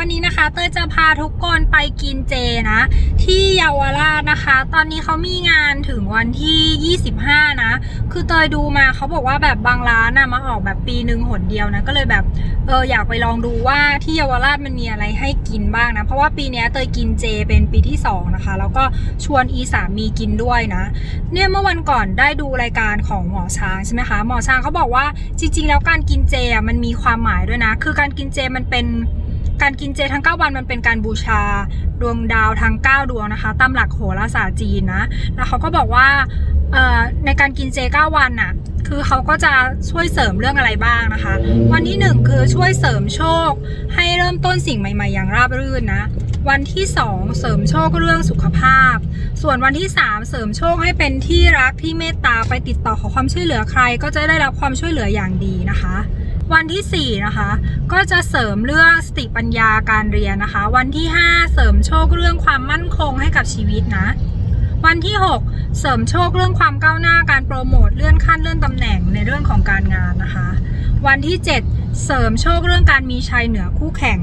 วันนี้นะคะ เต้ยจะพาทุกคนไปกินเจนะ ที่เยาวราชนะคะ ตอนนี้เขามีงานถึงวันที่ 25 นะ คือเตยดูมาเขาบอกว่าแบบบางร้านนะมาออกแบบปีหนึ่งหนเดียวนะ ก็เลยแบบเอออยากไปลองดูว่าที่เยาวราชมันมีอะไรให้กินบ้างนะ เพราะว่าปีนี้เตยกินเจเป็นปีที่ 2 นะคะ แล้วก็ชวนอีสามีกินด้วยนะ เนี่ยเมื่อวันก่อนได้ดูรายการของหมอช้างใช่ไหมคะหมอช้างเขาบอกว่าจริง ๆ แล้วการกินเจอะมันมีความหมายด้วยนะ คือการกินเจมันเป็น การกินเจทั้ง 9 วันมันเป็นการบูชาดวงดาวทั้ง 9 ดวงนะคะ ตามหลักโหราศาสตร์จีนนะ แล้วเขาก็บอกว่าในการกินเจ 9 วันน่ะ คือเขาก็จะช่วยเสริมเรื่องอะไรบ้างนะคะ วันที่หนึ่งคือช่วยเสริมโชค ให้เริ่มต้นสิ่งใหม่ ๆ อย่างราบรื่นนะ วันที่ 2 เสริมโชคเรื่องสุขภาพ ส่วนวันที่ 3 เสริมโชคให้เป็นที่รักที่เมตตาไปติดต่อขอความช่วยเหลือใคร ก็จะได้รับความช่วยเหลืออย่างดีนะคะ วันที่ 4 นะคะ ก็จะเสริมเรื่องสติปัญญาการเรียนนะคะ วันที่ 5 เสริมโชคเรื่องความมั่นคงให้กับชีวิตนะ วันที่ 6 เสริมโชคเรื่องความก้าวหน้าการโปรโมทเลื่อนขั้นเลื่อนตำแหน่งในเรื่องของการงานนะคะ วันที่ 7 เสริมโชคเรื่องการมีชัยเหนือคู่แข่ง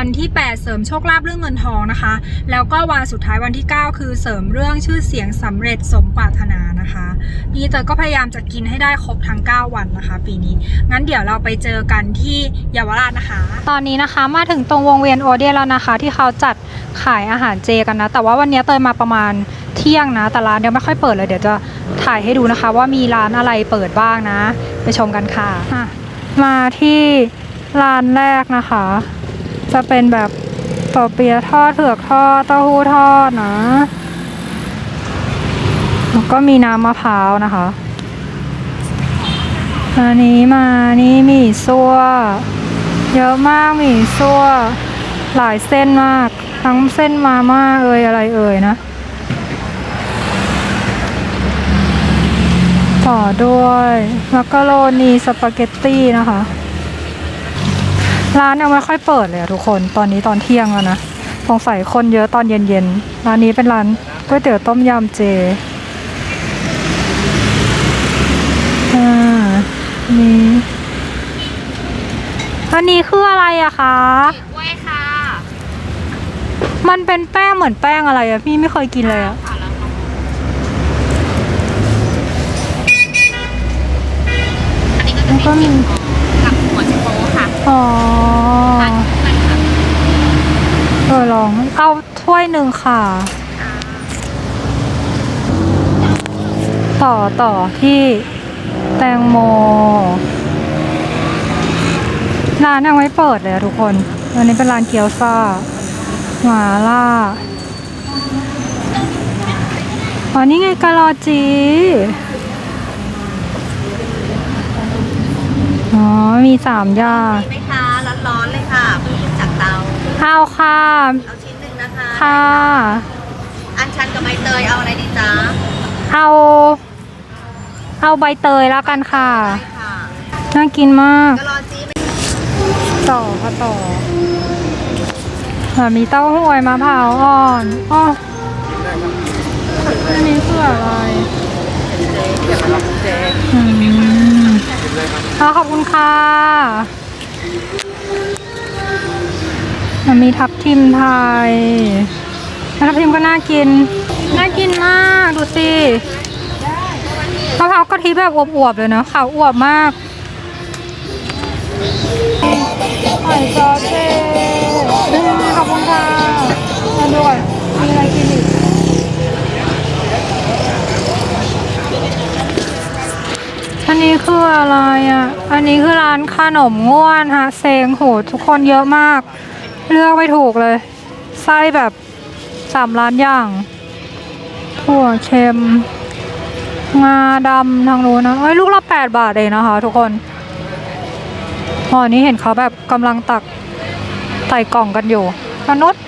วันที่ 8 เสริมโชคลาภเรื่องเงินทองนะคะ แล้วก็วันสุดท้ายวันที่ 9 คือเสริมเรื่องชื่อเสียงสำเร็จสมปรารถนานะคะ นี่เตยก็พยายามจะกินให้ได้ครบทั้ง 9 วันนะคะ ปีนี้ งั้นเดี๋ยวเราไปเจอกันที่เยาวราชนะคะ ตอนนี้นะคะมาถึงตรงวงเวียนโอเดียนแล้วนะคะ ที่เขาจัดขายอาหารเจกันนะ แต่ว่าวันนี้เตยมาประมาณเที่ยงนะ แต่ร้านยังไม่ค่อยเปิดเลย เดี๋ยวจะถ่ายให้ดูนะคะ ว่ามีร้านอะไรเปิดบ้างนะ ไปชมกันค่ะอะมาที่ร้านแรกนะคะ จะเป็นแบบปอเปียทอดเผือกทอดเต้าหู้ทอดนะแล้วก็มีน้ำมะพร้าวนะคะ อันนี้มานี่หมี่ซั่ว เยอะมากหมี่ซั่ว หลายเส้นมาก ทั้งเส้นมาม่าเอ่ยอะไรเอ่ยนะต่อด้วย มักกะโรนีสปาเกตตี้นะคะ ร้านยังไม่ค่อยเปิดเลยอะทุกคนตอนนี้ตอนเที่ยงแล้วนะสงสัยคนเยอะตอนเย็นๆร้านนี้เป็นร้านก๋วยเตี๋ยวต้มยำเจอ่านี่อันนี้คืออะไรอะคะกล้วยค่ะ มันเป็นแป้งเหมือนแป้งอะไรอะพี่ไม่เคยกินเลยอะ ค่ะแล้วอันนี้ก็จะ แล้วก็ เป็น มี กับหัวเชโปค่ะ อ๋อ ทานคู่กันค่ะ เออลอง เอาถ้วยหนึ่ง ค่ะ ต่อต่อที่แตงโม ร้านยังไม่เปิดเลยอะทุกคนอันนี้เป็นร้านเกี๊ยวซ่าหมาล่าอ๋อนี่ไงกะลอจีอ๋อ มีสามอย่างมีไหมคะ ร้อนๆเลยค่ะเพิ่งขึ้นจากเตาเอาค่ะเอาชิ้ นหนึ่งนะคะ ค่ะ อันชันกับใบเตยเอาอะไรดีจ๊ะเอา เอาใบเตยแล้วกันค่ะได้ค่ะน่ากินมากก็รอจีไหมต่อค่ะต่ออะมีเต้าหู้ไอยมะพร้าวอ่อนอ๋ออันนี้คืออะไรอืมอะขอบคุณค่ะ อะมีทับทิมไทยทับทิมก็น่ากิน น่ากินมาก ดูสิมะพร้าวกะทิแบบอวบๆเลยเนอะขาวอวบมากหอยจอเจขอบคุณค่ะมาดูก่อนมีอะไรกินอีกอันนี้คืออะไรอะ อันนี้คือร้านขนมง่วนฮะเซงโหทุกคนเยอะมาก เลือกไม่ถูกเลย ไส้แบบสามร้านอย่างถั่วเค็ม งาดำทางนู้นนะเอ้ยลูกละแปดบาทเองนะคะทุกคนพอนี้เห็นเขาแบบกำลังตักใส่กล่องกันอยู่มนุษย์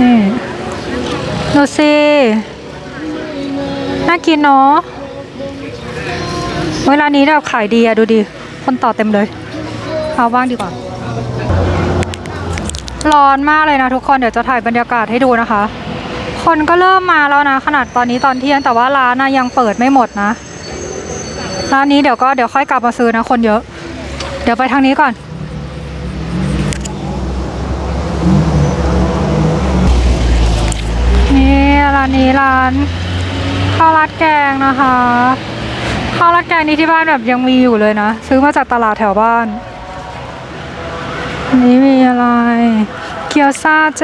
นี่ดูสิน่ากินเนาะเวลานี้แบบขายดีอะดูดิ คนต่อเต็มเลย เอาบ้างดีกว่า ร้อนมากเลยนะทุกคนเดี๋ยวจะถ่ายบรรยากาศให้ดูนะคะ คนก็เริ่มมาแล้วนะ ขนาดตอนนี้ตอนเที่ยงแต่ว่าร้านนะยังเปิดไม่หมดนะร้านนี้เดี๋ยวก็เดี๋ยวค่อยกลับมาซื้อนะคนเยอะ เดี๋ยวไปทางนี้ก่อน นี่ร้านนี้ร้านข้าวราดแกงนะคะข้าวราดแกงนี้ที่บ้านแบบยังมีอยู่เลยนะ ซื้อมาจากตลาดแถวบ้าน นี้มีอะไร เกี๊ยวซาเจ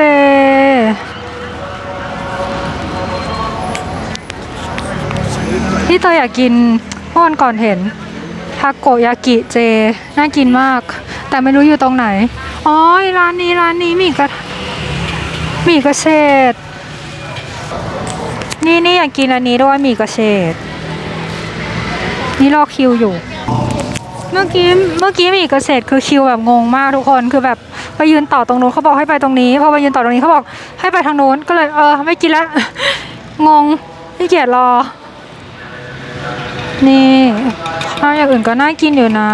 ที่เตยอยากกินเมื่อวันก่อนเห็นทาโกยากิเจ น่ากินมาก แต่ไม่รู้อยู่ตรงไหน อ๋อ ร้านนี้ร้านนี้มีกระหมีกระเฉดนี่นี่อยากกินอันนี้ด้วยหมีกระเฉดนี่รอคิวอยู่ เมื่อกี้เมื่อกี้มีกระเฉดคือคิวแบบงงมากทุกคนคือแบบไปยืนต่อตรงนู้นเขาบอกให้ไปตรงนี้พอไปยืนต่อตรงนี้เขาบอกให้ไปทางนู้นก็เลยเออไม่กินล้วงงไม่เกียจรอ นี่ข้าวอย่างอื่นก็น่ากินอยู่นะ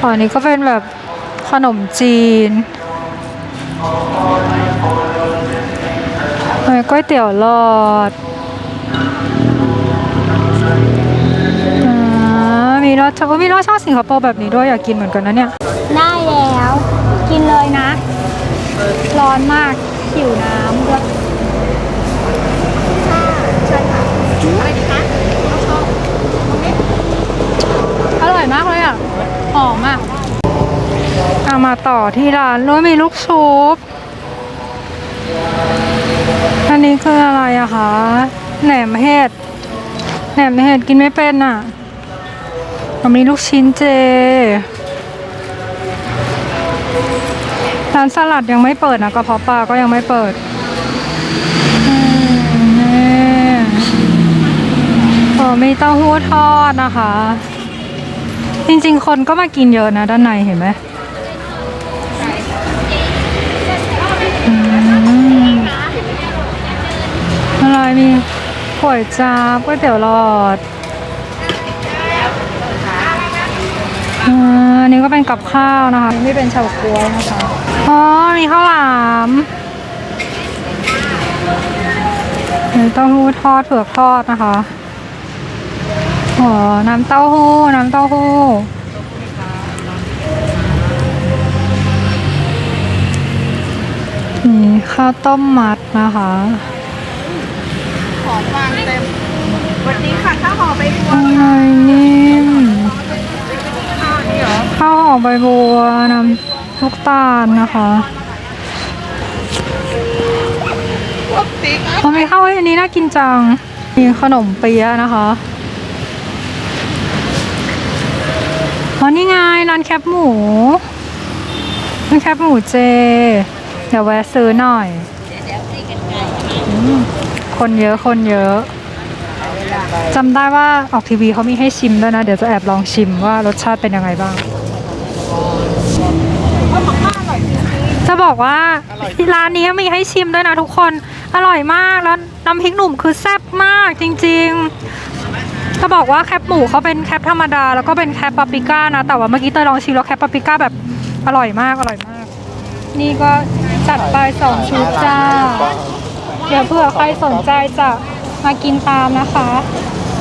อันนี้ก็เป็นแบบขนมจีนเอ้ก๋วยเตี๋ยวหลอด รสชาติมีรสชาติสิงคโปร์แบบนี้ด้วยอยากกินเหมือนกันนะเนี่ยได้แล้ว กินเลยนะ ร้อนมากหิวน้ำด้วยอะไรดีคะอร่อยมากเลยอะ หอมอะเอามาต่อที่ร้านนู้นมีลูกชุบ อันนี้คืออะไรอะคะ แหนมเห็ด แหนมเห็ดกินไม่เป็นอะ อันนี้ลูกชิ้นเจ ร้านสลัดยังไม่เปิดนะกระเพาะปลาก็ยังไม่เปิดโอ้มีเต้าหู้ทอดนะคะ จริงๆ คนก็มากินเยอะนะด้านในเห็นไหมอืมอะไรมีก๋วยจั๊บก๋วยเตี๋ยวหลอด อ่าอันนี้ก็เป็นกับข้าวนะคะนี่เป็นเฉาก๊วยนะคะอ๋อมีข้าวหลามมีเต้าหู้ทอดเผือกทอดนะคะอ๋อน้ำเต้าหู้น้ำเต้าหู้นี่ข้าวต้มมัดนะคะของวางเต็มวันนี้ค่ะข้าวห่อใบบัวอะไรนิ่มข้าวนี่เหรอ ข้าวหอมใบบัวน้ำลูกตาลนะคะพวกติ๊กทำไมข้าวอันนี้น่ากินจัง มีขนมเปี๊ยะนะคะอ๋อนี่ไงร้านแคบหมูร้านแคบหมูเจ เดี๋ยวแวะซื้อหน่อยอคนเยอะคนเยอะจำได้ว่าออกทีวีเขามีให้ชิมด้วยนะ เดี๋ยวจะแอบลองชิมว่ารสชาติเป็นยังไงบ้าง จะ บอกว่าที่ร้านนี้มีให้ชิมด้วยนะทุกคน อร่อยมากแล้วน้ำพริกหนุ่มคือแซ่บมากจริงๆจะบอกว่าแคปหมูเขาเป็นแคปธรรมดา แล้วก็เป็นแคปปาปริก้านะ แต่ว่าเมื่อกี้เตยลองชิมแล้วแคปปาปริก้าแบบอร่อยมากอร่อยมาก นี่ก็จัดไปสองชุดจ้า เดี๋ยวเผื่อใครสนใจจะมากินตามนะคะ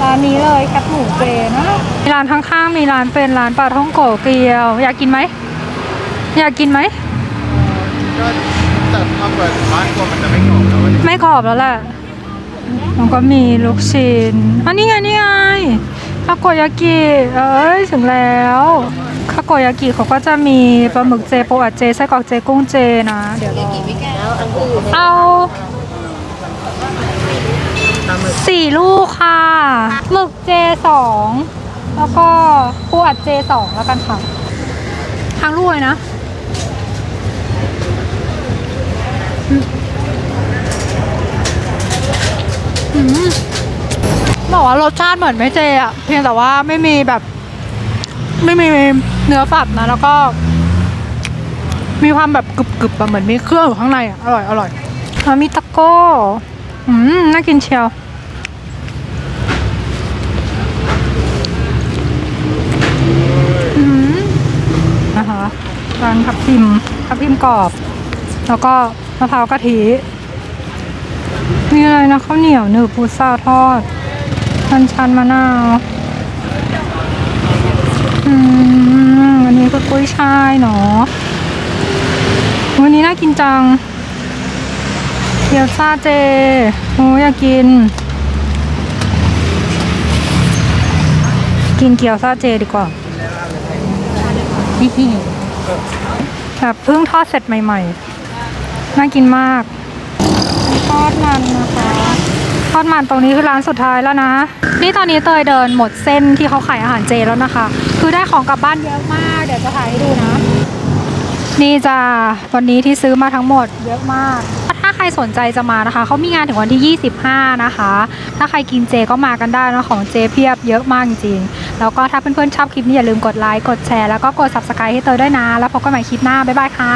ร้านนี้เลยแคปหมูเจนะร้านข้างๆมีร้านเป็นร้านปลาท่องโกเกียว อยากกินไหม อยากกินไหม ก็แต่พอเปิดร้านกลัวมันจะไม่กรอบแล้วไม่กรอบแล้วแหละมันก็มีลูกชิ้นอันนี้ไงนี่ไงคาโกยากิเอ้ยถึงแล้วคาโกยากิเขาก็จะมีปลาหมึกเจโปอัดเจไส้กรอกเจกุ้งเจนะเดี๋ยวรอไม่แก้วอันอื่นเอาสี่ลูกค่ะหมึกเจสองแล้วก็ปูอัดเจสองแล้วกันค่ะทั้งลูกเลยนะ อืม บอกว่ารสชาติเหมือนไม่เจอะเพียงแต่ว่าไม่มีแบบ ไม่มีเนื้อสัตว์นะ แล้วก็ มีความแบบกรึบๆอะเหมือนมีเครื่องอยู่ข้างในอะอร่อยอร่อยอะมีตะโก้อืมน่ากินเชียวอืมนะคะร้านทับทิมทับทิมกรอบ แล้วก็ มะพร้าวกะทิมีอะไรนะข้าวเหนียวหนึบพุทราทอดชันชันมะนาวอืมอันนี้ก็กุ้ยช่ายเนาะวันนี้น่ากินจังเกี๊ยวซาเจโอ้อยากกิน กินเกี๊ยวซาเจดีกว่าฮิฮิแบบเพิ่งทอดเสร็จใหม่ ๆ น่ากินมากทอดมันนะคะทอดมันตรงนี้คือร้านสุดท้ายแล้วนะ นี่ตอนนี้เตยเดินหมดเส้นที่เขาขายอาหารเจแล้วนะคะ คือได้ของกลับบ้านเยอะมาก เดี๋ยวจะถ่ายให้ดูนะ นี่จ้าวันนี้ที่ซื้อมาทั้งหมดเยอะมาก ถ้าใครสนใจจะมานะคะ เขามีงานถึงวันที่ 25 นะคะ ถ้าใครกินเจก็มากันได้นะของเจเพียบเยอะมากจริงๆแล้วก็ถ้าเพื่อนๆชอบคลิปนี้อย่าลืมกดไลค์ กดแชร์ แล้วก็กด subscribe ให้เตยด้วยนะ แล้วพบกันใหม่คลิปหน้า บ๊ายบายค่ะ